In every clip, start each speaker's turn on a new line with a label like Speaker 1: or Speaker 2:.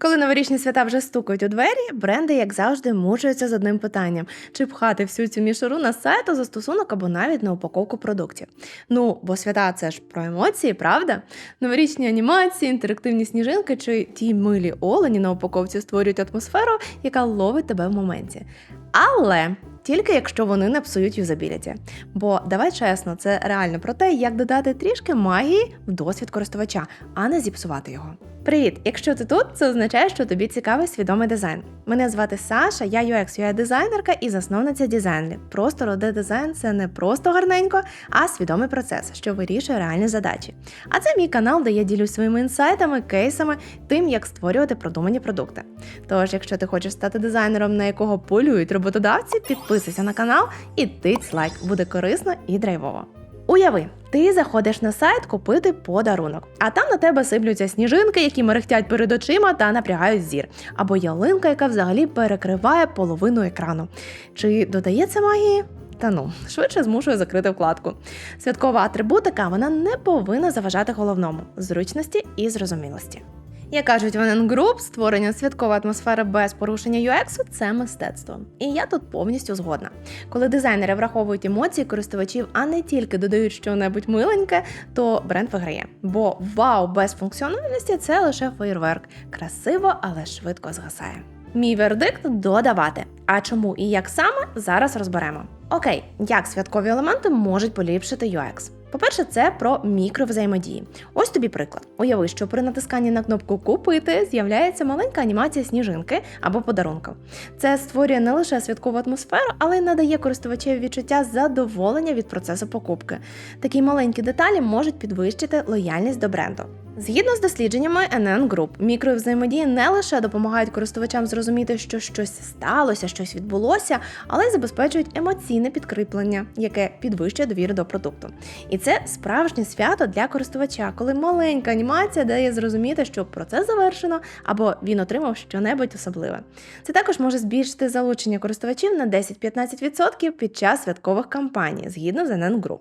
Speaker 1: Коли новорічні свята вже стукають у двері, бренди, як завжди, мучаються з одним питанням: чи пхати всю цю мішуру на сайт, застосунок або навіть на упаковку продуктів. Ну, бо свята це ж про емоції, правда? Новорічні анімації, інтерактивні сніжинки чи ті милі олені на упаковці створюють атмосферу, яка ловить тебе в моменті. Але тільки якщо вони не псують юзабіліті. Бо давай чесно, це реально про те, як додати трішки магії в досвід користувача, а не зіпсувати його. Привіт! Якщо ти тут, це означає, що тобі цікавий свідомий дизайн. Мене звати Саша, я UX UI дизайнерка і засновниця дизайнлі. Просто роде дизайн це не просто гарненько, а свідомий процес, що вирішує реальні задачі. А це мій канал, де я ділюсь своїми інсайтами, кейсами, тим, як створювати продумані продукти. Тож, якщо ти хочеш стати дизайнером, на якого полюють роботодавці, підписуйся на канал і тиць лайк, буде корисно і драйвово. Уяви, ти заходиш на сайт купити подарунок, а там на тебе сиплються сніжинки, які мерехтять перед очима та напрягають зір, або ялинка, яка взагалі перекриває половину екрану. Чи додається магії? Та ну, швидше змушує закрити вкладку. Святкова атрибутика вона не повинна заважати головному зручності і зрозумілості. Як кажуть в NN Group, створення святкової атмосфери без порушення UX – це мистецтво. І я тут повністю згодна. Коли дизайнери враховують емоції користувачів, а не тільки додають щось миленьке, то бренд виграє. Бо вау без функціональності це лише фейерверк. Красиво, але швидко згасає. Мій вердикт додавати. А чому і як саме зараз розберемо. Окей, як святкові елементи можуть поліпшити UX? По-перше, це про мікровзаємодії. Ось тобі приклад. Уяви, що при натисканні на кнопку Купити з'являється маленька анімація сніжинки або подарунка. Це створює не лише святкову атмосферу, але й надає користувачеві відчуття задоволення від процесу покупки. Такі маленькі деталі можуть підвищити лояльність до бренду. Згідно з дослідженнями NN Group, мікровзаємодії не лише допомагають користувачам зрозуміти, що щось сталося, щось відбулося, але й забезпечують емоційне підкріплення, яке підвищує довіру до продукту. І це справжнє свято для користувача, коли маленька анімація дає зрозуміти, що процес завершено або він отримав щонебудь особливе. Це також може збільшити залучення користувачів на 10-15% під час святкових кампаній, згідно з NN Group.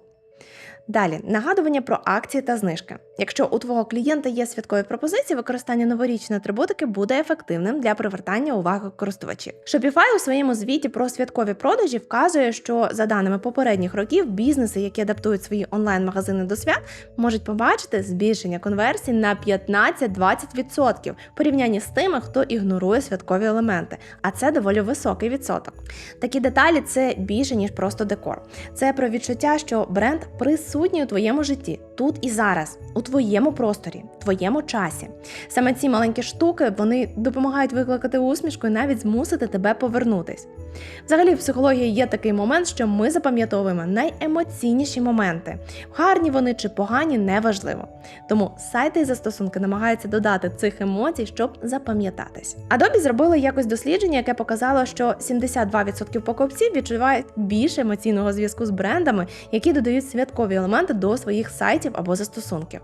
Speaker 1: Далі нагадування про акції та знижки. Якщо у твого клієнта є святкові пропозиції, використання новорічної атрибутики буде ефективним для привертання уваги користувачів. Shopify у своєму звіті про святкові продажі вказує, що за даними попередніх років бізнеси, які адаптують свої онлайн-магазини до свят, можуть побачити збільшення конверсій на 15-20% в порівнянні з тими, хто ігнорує святкові елементи. А це доволі високий відсоток. Такі деталі це більше ніж просто декор. Це про відчуття, що бренд присутній у твоєму житті тут і зараз, у твоєму просторі, твоєму часі. Саме ці маленькі штуки вони допомагають викликати усмішку і навіть змусити тебе повернутись. Взагалі, в психології є такий момент, що ми запам'ятовуємо найемоційніші моменти. Гарні вони чи погані неважливо. Тому сайти і застосунки намагаються додати цих емоцій, щоб запам'ятатись. Adobe зробили якось дослідження, яке показало, що 72% покупців відчувають більше емоційного зв'язку з брендами, які додають святкові елементи до своїх сайтів або застосунків.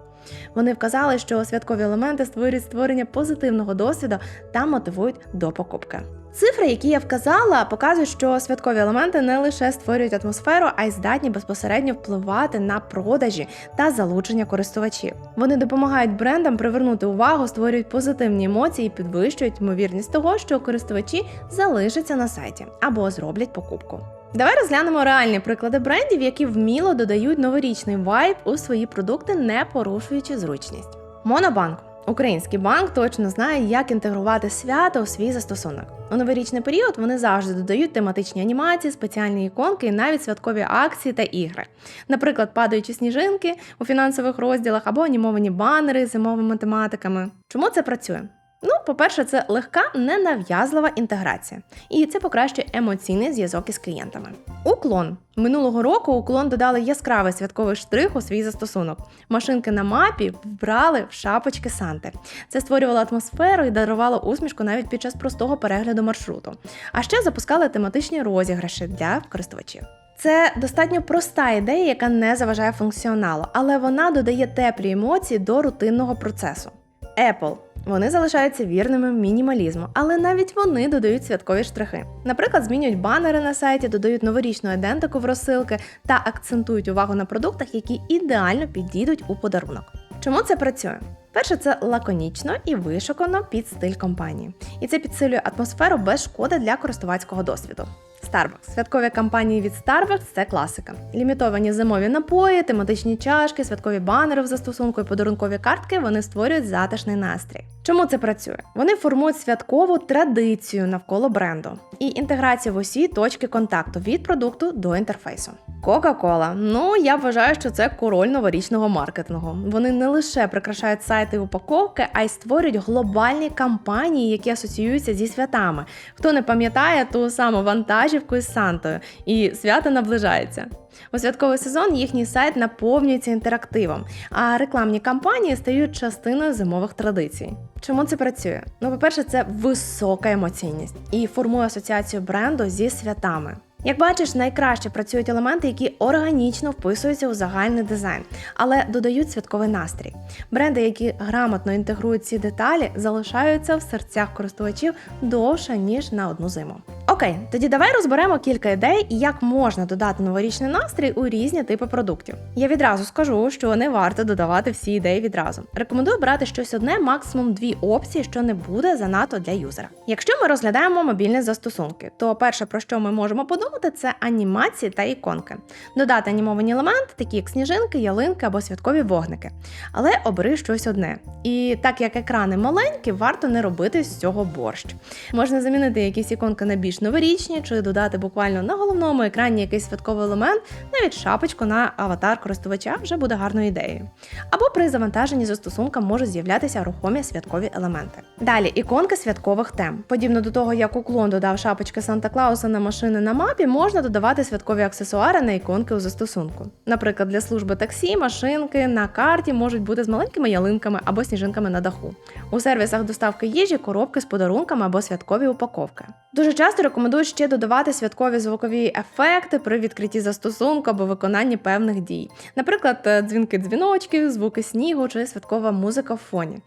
Speaker 1: Вони вказали, що святкові елементи створюють створення позитивного досвіду та мотивують до покупки. Цифри, які я вказала, показують, що святкові елементи не лише створюють атмосферу, а й здатні безпосередньо впливати на продажі та залучення користувачів. Вони допомагають брендам привернути увагу, створюють позитивні емоції і підвищують ймовірність того, що користувачі залишаться на сайті або зроблять покупку. Давай розглянемо реальні приклади брендів, які вміло додають новорічний вайб у свої продукти, не порушуючи зручність. Монобанк. Український банк точно знає, як інтегрувати свято у свій застосунок. У новорічний період вони завжди додають тематичні анімації, спеціальні іконки і навіть святкові акції та ігри. Наприклад, падаючі сніжинки у фінансових розділах або анімовані банери з зимовими тематиками. Чому це працює? Ну, по-перше, це легка, ненав'язлива інтеграція, і це покращує емоційний зв'язок із клієнтами. Уклон минулого року уклон додали яскравий святковий штрих у свій застосунок. Машинки на мапі вбрали в шапочки Санти. Це створювало атмосферу і дарувало усмішку навіть під час простого перегляду маршруту. А ще запускали тематичні розіграші для користувачів. Це достатньо проста ідея, яка не заважає функціоналу, але вона додає теплі емоції до рутинного процесу. Apple вони залишаються вірними мінімалізму, але навіть вони додають святкові штрихи. Наприклад, змінюють банери на сайті, додають новорічну ідентику в розсилки та акцентують увагу на продуктах, які ідеально підійдуть у подарунок. Чому це працює? Перше, це лаконічно і вишукано під стиль компанії. І це підсилює атмосферу без шкоди для користувацького досвіду. Starbucks. Святкові кампанії від Starbucks – це класика. Лімітовані зимові напої, тематичні чашки, святкові банери в застосунку і подарункові картки вони створюють затишний настрій. Чому це працює? Вони формують святкову традицію навколо бренду і інтеграцію в усі точки контакту від продукту до інтерфейсу. Кока-кола. Ну я вважаю, що це король новорічного маркетингу. Вони не лише прикрашають сайти і упаковки, а й створюють глобальні кампанії, які асоціюються зі святами. Хто не пам'ятає ту саму вантажівку із Сантою, і свято наближається. У святковий сезон їхній сайт наповнюється інтерактивом, а рекламні кампанії стають частиною зимових традицій. Чому це працює? Ну, по-перше, це висока емоційність і формує асоціацію бренду зі святами. Як бачиш, найкраще працюють елементи, які органічно вписуються у загальний дизайн, але додають святковий настрій. Бренди, які грамотно інтегрують ці деталі, залишаються в серцях користувачів довше ніж на одну зиму. Окей, тоді давай розберемо кілька ідей, як можна додати новорічний настрій у різні типи продуктів. Я відразу скажу, що не варто додавати всі ідеї відразу. Рекомендую брати щось одне, максимум дві опції, що не буде занадто для юзера. Якщо ми розглядаємо мобільні застосунки, то перше про що ми можемо подумати, це анімації та іконки. Додати анімовані елементи, такі як сніжинки, ялинки або святкові вогники. Але обери щось одне. І так як екрани маленькі, варто не робити з цього борщ. Можна замінити якісь іконки на більш новорічні, чи додати буквально на головному екрані якийсь святковий елемент, навіть шапочку на аватар користувача вже буде гарною ідеєю. Або при завантаженні застосунка можуть з'являтися рухомі святкові елементи. Далі іконки святкових тем. Подібно до того, як уклон додав шапочки Санта Клауса на машини на мапі, можна додавати святкові аксесуари на іконки у застосунку. Наприклад, для служби таксі, машинки на карті можуть бути з маленькими ялинками або сніжинками на даху. У сервісах доставки їжі коробки з подарунками або святкові упаковки. Дуже часто рекомендують ще додавати святкові звукові ефекти при відкритті застосунку або виконанні певних дій, наприклад, е, дзвінки дзвіночків, звуки снігу чи святкова музика в фоні.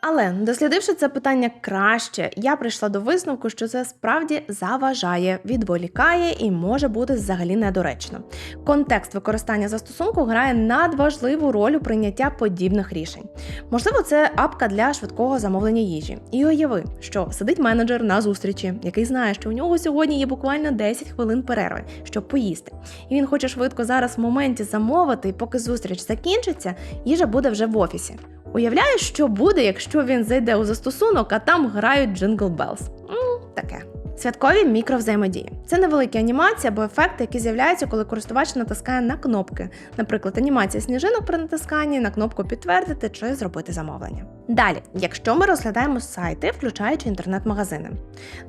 Speaker 1: Але дослідивши це питання краще, я прийшла до висновку, що це справді заважає, відволікає і може бути взагалі недоречно. Контекст використання застосунку грає надважливу роль у прийняття подібних рішень. Можливо, це апка для швидкого замовлення їжі. І уяви, що сидить менеджер на зустрічі, який знає, що у нього сьогодні є буквально 10 хвилин перерви, щоб поїсти. І він хоче швидко зараз в моменті замовити, і поки зустріч закінчиться, їжа буде вже в офісі. Уявляєш, що буде, якщо він зайде у застосунок, а там грають Jingle Bells? М, таке. Святкові мікровзаємодії. Це невеликі анімації або ефекти, які з'являються, коли користувач натискає на кнопки. Наприклад, анімація сніжинок при натисканні на кнопку підтвердити чи зробити замовлення. Далі, якщо ми розглядаємо сайти, включаючи інтернет-магазини.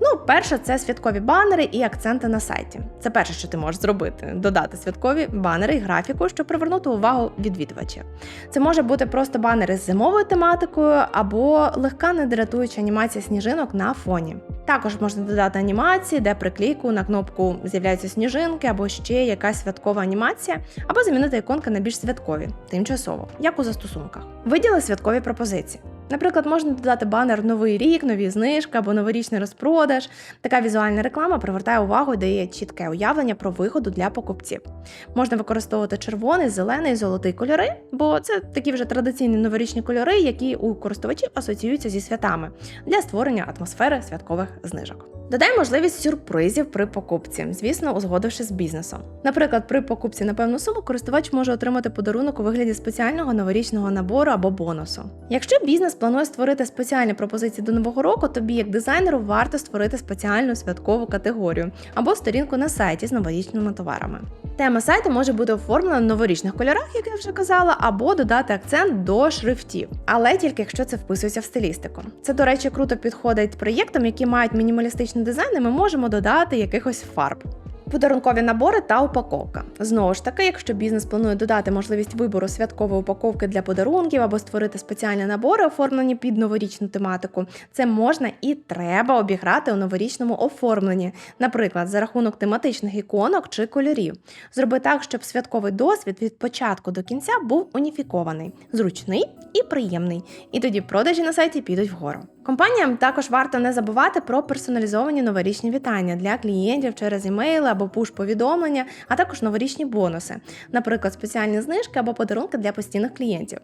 Speaker 1: Ну, перше, це святкові банери і акценти на сайті. Це перше, що ти можеш зробити: додати святкові банери і графіку, щоб привернути увагу відвідувачів. Це може бути просто банери з зимовою тематикою або легка недратуюча анімація сніжинок на фоні. Також можна додати анімації, де при кліку на кнопку з'являються сніжинки або ще якась святкова анімація, або замінити іконки на більш святкові, тимчасово, як у застосунках. Виділи святкові пропозиції. Наприклад, можна додати банер Новий рік, нові знижки або новорічний розпродаж. Така візуальна реклама привертає увагу і дає чітке уявлення про вигоду для покупців. Можна використовувати червоний, зелений, золотий кольори, бо це такі вже традиційні новорічні кольори, які у користувачів асоціюються зі святами для створення атмосфери святкових знижок. Додай можливість сюрпризів при покупці, звісно, узгодивши з бізнесом. Наприклад, при покупці на певну суму користувач може отримати подарунок у вигляді спеціального новорічного набору або бонусу. Якщо бізнес планує створити спеціальні пропозиції до нового року, тобі як дизайнеру варто створити спеціальну святкову категорію або сторінку на сайті з новорічними товарами. Тема сайту може бути оформлена в новорічних кольорах, як я вже казала, або додати акцент до шрифтів, але тільки якщо це вписується в стилістику. Це, до речі, круто підходить проєктам, які мають мінімалістичний і ми можемо додати якихось фарб. Подарункові набори та упаковка. Знову ж таки, якщо бізнес планує додати можливість вибору святкової упаковки для подарунків або створити спеціальні набори, оформлені під новорічну тематику, це можна і треба обіграти у новорічному оформленні, наприклад, за рахунок тематичних іконок чи кольорів. Зроби так, щоб святковий досвід від початку до кінця був уніфікований, зручний і приємний. І тоді продажі на сайті підуть вгору. Компаніям також варто не забувати про персоналізовані новорічні вітання для клієнтів через імейли або пуш-повідомлення, а також новорічні бонуси, наприклад, спеціальні знижки або подарунки для постійних клієнтів.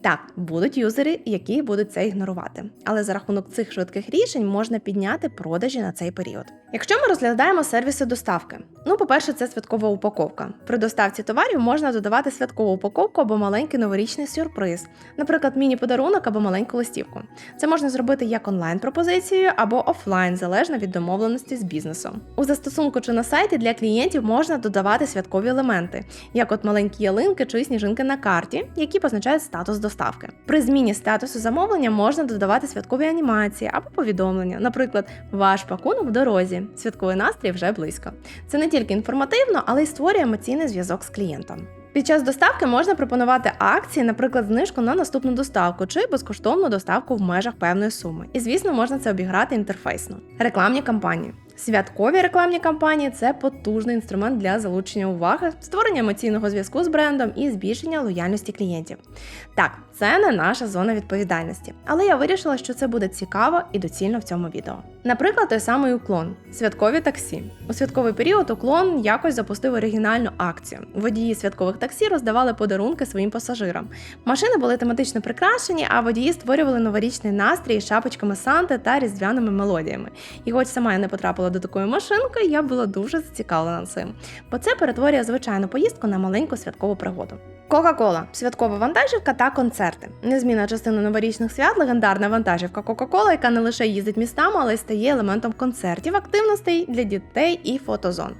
Speaker 1: Так, будуть юзери, які будуть це ігнорувати, але за рахунок цих швидких рішень можна підняти продажі на цей період. Якщо ми розглядаємо сервіси доставки, ну, по-перше, це святкова упаковка. При доставці товарів можна додавати святкову упаковку або маленький новорічний сюрприз, наприклад, міні-подарунок або маленьку листівку. Це можна зробити як онлайн-пропозицією або офлайн, залежно від домовленості з бізнесом. У застосунку чи на сайті для клієнтів можна додавати святкові елементи, як от маленькі ялинки чи сніжинки на карті, які позначають статус доставки. При зміні статусу замовлення можна додавати святкові анімації або повідомлення, наприклад, ваш пакунок в дорозі, святковий настрій вже близько. Це не тільки інформативно, але й створює емоційний зв'язок з клієнтом. Під час доставки можна пропонувати акції, наприклад, знижку на наступну доставку чи безкоштовну доставку в межах певної суми. І звісно, можна це обіграти інтерфейсно. Рекламні кампанії. Святкові рекламні кампанії це потужний інструмент для залучення уваги, створення емоційного зв'язку з брендом і збільшення лояльності клієнтів. Так, це не наша зона відповідальності, але я вирішила, що це буде цікаво і доцільно в цьому відео. Наприклад, той самий уклон святкові таксі. У святковий період уклон якось запустив оригінальну акцію. Водії святкових таксі роздавали подарунки своїм пасажирам. Машини були тематично прикрашені, а водії створювали новорічний настрій шапочками Санти та різдвяними мелодіями. І хоч сама я не потрапила до такої машинки, я була дуже зацікавлена цим, бо це перетворює звичайну поїздку на маленьку святкову пригоду. Кока-кола, святкова вантажівка та концерти. Незмінна частина новорічних свят легендарна вантажівка Кока-Кола, яка не лише їздить містами, але й стає елементом концертів, активностей для дітей і фотозон.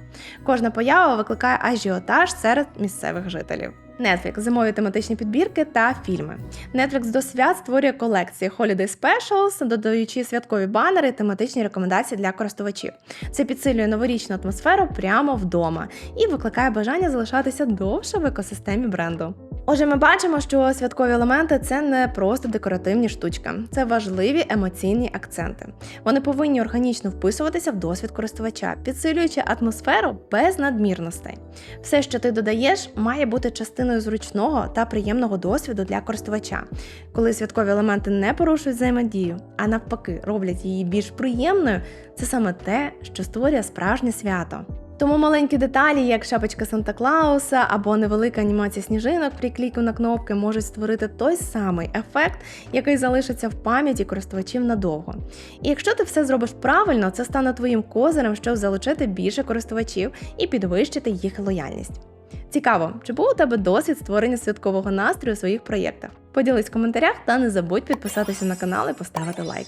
Speaker 1: Кожна поява викликає ажіотаж серед місцевих жителів. Netflix – зимові тематичні підбірки та фільми. Netflix до свят створює колекції Holiday Specials, додаючи святкові банери тематичні рекомендації для користувачів. Це підсилює новорічну атмосферу прямо вдома і викликає бажання залишатися довше в екосистемі бренду. Отже, ми бачимо, що святкові елементи це не просто декоративні штучки, це важливі емоційні акценти. Вони повинні органічно вписуватися в досвід користувача, підсилюючи атмосферу без надмірностей. Все, що ти додаєш, має бути частиною зручного та приємного досвіду для користувача. Коли святкові елементи не порушують взаємодію, а навпаки, роблять її більш приємною, це саме те, що створює справжнє свято. Тому маленькі деталі, як шапочка Санта Клауса або невелика анімація сніжинок при кліку на кнопки, можуть створити той самий ефект, який залишиться в пам'яті користувачів надовго. І якщо ти все зробиш правильно, це стане твоїм козирем, щоб залучити більше користувачів і підвищити їх лояльність. Цікаво, чи був у тебе досвід створення святкового настрою у своїх проєктах? Поділись в коментарях та не забудь підписатися на канал і поставити лайк.